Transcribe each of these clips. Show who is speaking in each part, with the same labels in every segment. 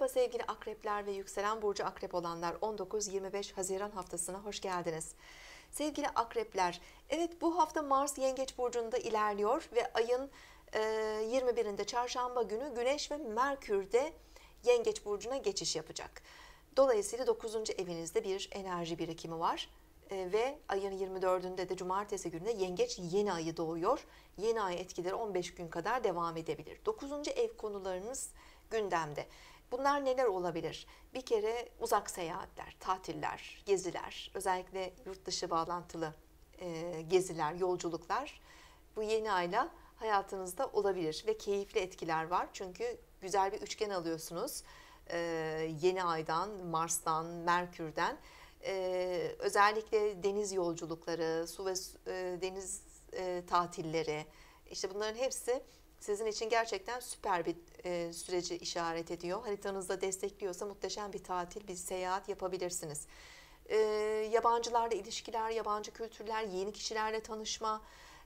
Speaker 1: Merhaba sevgili akrepler ve yükselen burcu akrep olanlar 19-25 Haziran haftasına hoş geldiniz. Sevgili akrepler, evet bu hafta Mars Yengeç burcunda ilerliyor ve ayın e, 21'inde çarşamba günü Güneş ve Merkür de Yengeç burcuna geçiş yapacak. Dolayısıyla 9. evinizde bir enerji birikimi var E, ve ayın 24'ünde de cumartesi gününde Yengeç yeni ayı doğuyor. Yeni ay etkileri 15 gün kadar devam edebilir. 9. ev konularınız gündemde. Bunlar neler olabilir? Bir kere uzak seyahatler, tatiller, geziler, özellikle yurt dışı bağlantılı e, geziler, yolculuklar bu yeni ayla hayatınızda olabilir ve keyifli etkiler var. Çünkü güzel bir üçgen alıyorsunuz. E, yeni aydan, Mars'tan, Merkür'den. E, özellikle deniz yolculukları, su ve e, deniz e, tatilleri, işte bunların hepsi sizin için gerçekten süper bir e, süreci işaret ediyor. Haritanızda destekliyorsa muhteşem bir tatil, bir seyahat yapabilirsiniz. E, yabancılarla ilişkiler, yabancı kültürler, yeni kişilerle tanışma,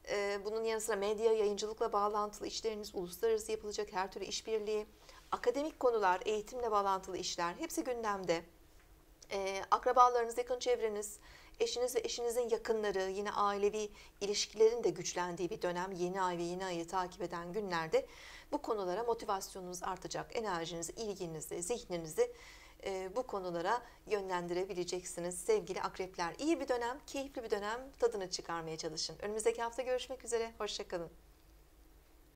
Speaker 1: e, bunun yanı sıra medya, yayıncılıkla bağlantılı işleriniz, uluslararası yapılacak her türlü işbirliği, akademik konular, eğitimle bağlantılı işler hepsi gündemde. E, akrabalarınız, yakın çevreniz, eşiniz ve eşinizin yakınları, yine ailevi ilişkilerin de güçlendiği bir dönem, yeni ay ve yeni ayı takip eden günlerde bu konulara motivasyonunuz artacak, enerjinizi, ilginizi, zihninizi e, bu konulara yönlendirebileceksiniz sevgili akrepler. İyi bir dönem, keyifli bir dönem, tadını çıkarmaya çalışın. Önümüzdeki hafta görüşmek üzere, hoşçakalın.